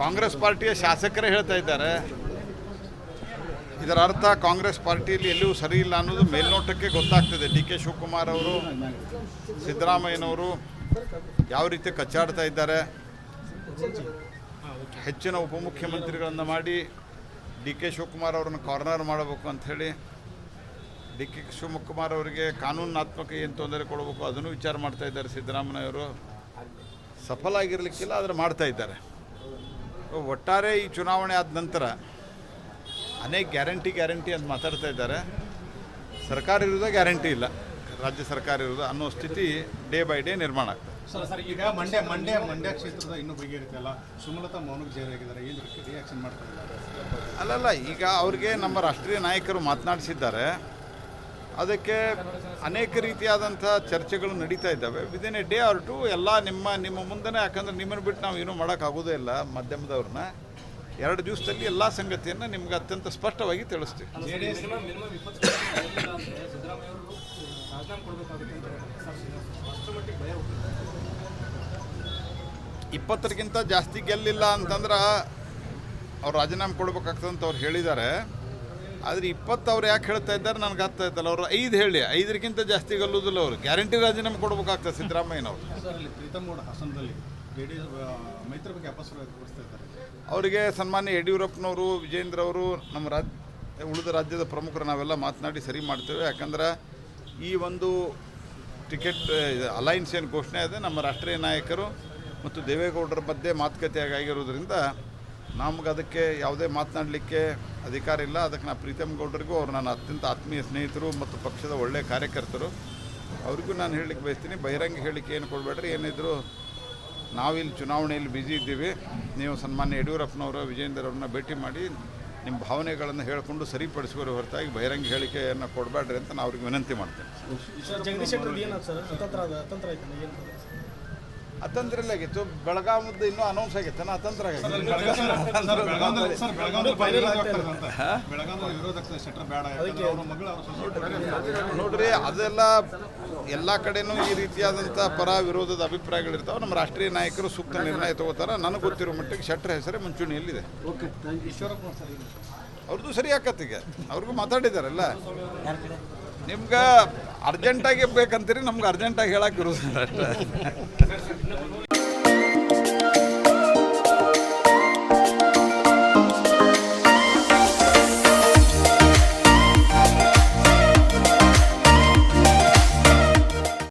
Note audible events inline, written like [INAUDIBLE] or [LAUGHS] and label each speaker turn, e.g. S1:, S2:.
S1: ಕಾಂಗ್ರೆಸ್ ಪಾರ್ಟಿಯ ಶಾಸಕರೇ ಹೇಳ್ತಾ ಇದ್ದಾರೆ. ಇದರ ಅರ್ಥ ಕಾಂಗ್ರೆಸ್ ಪಾರ್ಟಿಯಲ್ಲಿ ಎಲ್ಲೂ ಸರಿ ಇಲ್ಲ ಅನ್ನೋದು ಮೇಲ್ನೋಟಕ್ಕೆ ಗೊತ್ತಾಗ್ತದೆ. ಡಿ ಕೆ ಶಿವಕುಮಾರ್ ಅವರು, ಸಿದ್ದರಾಮಯ್ಯನವರು ಯಾವ ರೀತಿ ಕಚ್ಚಾಡ್ತಾ ಇದ್ದಾರೆ. ಹೆಚ್ಚಿನ ಉಪಮುಖ್ಯಮಂತ್ರಿಗಳನ್ನು ಮಾಡಿ ಡಿ ಕೆ ಶಿವಕುಮಾರ್ ಅವರನ್ನು ಕಾರ್ನರ್ ಮಾಡಬೇಕು ಅಂಥೇಳಿ ಡಿ ಕೆ ಶಿವಕುಮಾರ್ ಅವರಿಗೆ ಕಾನೂನಾತ್ಮಕ ಏನು ತೊಂದರೆ ಕೊಡಬೇಕು ಅದನ್ನು ವಿಚಾರ ಮಾಡ್ತಾ ಇದ್ದಾರೆ ಸಿದ್ದರಾಮಯ್ಯವರು ಸಫಲ ಆಗಿರಲಿಕ್ಕಿಲ್ಲ, ಆದರೆ ಮಾಡ್ತಾ ಇದ್ದಾರೆ. ಒಟ್ಟಾರೆ ಈ ಚುನಾವಣೆ ಆದ ನಂತರ ಅನೇಕ ಗ್ಯಾರಂಟಿ ಗ್ಯಾರಂಟಿ ಅಂತ ಮಾತಾಡ್ತಾ ಇದ್ದಾರೆ. ಸರ್ಕಾರ ಇರೋದೇ ಗ್ಯಾರಂಟಿ ಇಲ್ಲ. ರಾಜ್ಯ ಸರ್ಕಾರ ಇರೋದು ಅನ್ನೋ ಸ್ಥಿತಿ ಡೇ ಬೈ ಡೇ ನಿರ್ಮಾಣ ಆಗ್ತದೆ
S2: ಸರ್ ಈಗ ಮಂಡ್ಯ ಮಂಡ್ಯ ಮಂಡ್ಯ ಕ್ಷೇತ್ರದ ಇನ್ನೂ ಅಲ್ಲ? ಸುಮಲತಾ ಮೌನಕ್ಕೆ ಜೈರಾಗಿದ್ದಾರೆ ಏನು ರಿಯಾಕ್ಷನ್ ಮಾಡ್ತಾ ಇದ್ದಾರೆ?
S1: ಅಲ್ಲಲ್ಲ ಈಗ ಅವ್ರಿಗೆ ನಮ್ಮ ರಾಷ್ಟ್ರೀಯ ನಾಯಕರು ಮಾತನಾಡಿಸಿದ್ದಾರೆ. ಅದಕ್ಕೆ ಅನೇಕ ರೀತಿಯಾದಂಥ ಚರ್ಚೆಗಳು ನಡೀತಾ ಇದ್ದಾವೆ. Within a day or two ಎಲ್ಲ ನಿಮ್ಮ ನಿಮ್ಮ ಮುಂದೆನೇ ಯಾಕಂದ್ರೆ ನಿಮ್ಮನ್ನು ಬಿಟ್ಟು ನಾವು ಏನೂ ಮಾಡೋಕ್ಕಾಗೋದೇ ಇಲ್ಲ ಮಾಧ್ಯಮದವ್ರನ್ನ. ಎರಡು ದಿವಸದಲ್ಲಿ ಎಲ್ಲ ಸಂಗತಿಯನ್ನು ನಿಮ್ಗೆ ಅತ್ಯಂತ ಸ್ಪಷ್ಟವಾಗಿ ತಿಳಿಸ್ತೀವಿ. ಇಪ್ಪತ್ತರಿಗಿಂತ ಜಾಸ್ತಿ ಗೆಲ್ಲಿಲ್ಲ ಅಂತಂದ್ರೆ ಅವ್ರು ರಾಜೀನಾಮೆ ಕೊಡ್ಬೇಕಾಗ್ತದೆ ಅಂತ ಅವ್ರು ಹೇಳಿದ್ದಾರೆ. ಆದರೆ ಇಪ್ಪತ್ತು ಅವ್ರು ಯಾಕೆ ಹೇಳ್ತಾ ಇದ್ದಾರೆ? ನನಗೆ ಅರ್ಥ ಆಯ್ತಲ್ಲ ಅವರು ಐದು ಹೇಳಿ. ಐದರಿಗಿಂತ ಜಾಸ್ತಿ ಗಲ್ಲುದಿಲ್ಲ ಅವರು. ಗ್ಯಾರಂಟಿ ರಾಜೀನಾಮೆ ಕೊಡ್ಬೇಕಾಗ್ತದೆ ಸಿದ್ದರಾಮಯ್ಯನವರು. ಅವರಿಗೆ ಸನ್ಮಾನ್ಯ ಯಡಿಯೂರಪ್ಪನವರು ವಿಜೇಂದ್ರ ಅವರು ನಮ್ಮ ರಾಜ್ ಉಳಿದ ರಾಜ್ಯದ ಪ್ರಮುಖರು ನಾವೆಲ್ಲ ಮಾತನಾಡಿ ಸರಿ ಮಾಡ್ತೇವೆ. ಯಾಕಂದ್ರೆ ಈ ಒಂದು ಟಿಕೆಟ್ ಅಲೈನ್ಸ್ ಏನು ಘೋಷಣೆ ಇದೆ ನಮ್ಮ ರಾಷ್ಟ್ರೀಯ ನಾಯಕರು ಮತ್ತು ದೇವೇಗೌಡರ ಮಧ್ಯೆ ಮಾತುಕತೆ ನಮ್ಗೆ ಅದಕ್ಕೆ ಯಾವುದೇ ಮಾತನಾಡಲಿಕ್ಕೆ ಅಧಿಕಾರ ಇಲ್ಲ. ಅದಕ್ಕೆ ನಾನು ಪ್ರೀತಮ್ ಗೌಡರಿಗೂ ಅವ್ರು ನನ್ನ ಅತ್ಯಂತ ಆತ್ಮೀಯ ಸ್ನೇಹಿತರು ಮತ್ತು ಪಕ್ಷದ ಒಳ್ಳೆಯ ಕಾರ್ಯಕರ್ತರು. ಅವ್ರಿಗೂ ನಾನು ಹೇಳಲಿಕ್ಕೆ ಬಯಸ್ತೀನಿ, ಬಹಿರಂಗ ಹೇಳಿಕೆ ಏನು ಕೊಡಬೇಡ್ರಿ. ಏನಿದ್ರು ನಾವಿಲ್ಲಿ ಚುನಾವಣೆಯಲ್ಲಿ ಬ್ಯುಸಿ ಇದ್ದೀವಿ. ನೀವು ಸನ್ಮಾನ್ಯ ಯಡಿಯೂರಪ್ಪನವರು, ವಿಜಯೇಂದ್ರ ಅವ್ರನ್ನ ಭೇಟಿ ಮಾಡಿ ನಿಮ್ಮ ಭಾವನೆಗಳನ್ನು ಹೇಳಿಕೊಂಡು ಸರಿಪಡಿಸುವರ ಹೊರತಾಗಿ ಬಹಿರಂಗ ಹೇಳಿಕೆಯನ್ನು ಕೊಡಬೇಡ್ರಿ ಅಂತ ನಾನು ಅವ್ರಿಗೆ ವಿನಂತಿ ಮಾಡ್ತೇನೆ.
S3: ಜಗದೀಶ್ ಶೆಟ್ಟರ್ ಅತಂತ್ರ ಅದ ಅತಂತ್ರ ಆಯ್ತು ಏನು
S1: ಆಗಿತ್ತು ಬೆಳಗಾಮದ್ದು ಇನ್ನೂ ಅನೌನ್ಸ್ ಆಗಿತ್ತು ನಾ ಅತಂತ್ರ ನೋಡ್ರಿ ಅದೆಲ್ಲ ಎಲ್ಲ ಕಡೆನೂ ಈ ರೀತಿಯಾದಂಥ ಪರ ವಿರೋಧದ ಅಭಿಪ್ರಾಯಗಳಿರ್ತಾವೆ. ನಮ್ಮ ರಾಷ್ಟ್ರೀಯ ನಾಯಕರು ಸೂಕ್ತ ನಿರ್ಣಯ ತಗೋತಾರೆ. ನನಗೆ ಗೊತ್ತಿರೋ ಮಟ್ಟಿಗೆ ಶೆಟ್ರ್ ಹೆಸರೇ ಮುಂಚೂಣಿಯಲ್ಲಿದೆ. ಅವ್ರದ್ದು ಸರಿ ಆಕತ್ತೀಗ ಅವ್ರಿಗೂ ಮಾತಾಡಿದಾರಲ್ಲ. ನಿಮ್ಗೆ ಅರ್ಜೆಂಟಾಗಿ ಬೇಕಂತೀರಿ ನಮ್ಗೆ ಅರ್ಜೆಂಟಾಗಿ ಹೇಳಕ್ಕೆ ಇರೋದಿಲ್ಲ. ಅಷ್ಟೇ [LAUGHS] [LAUGHS]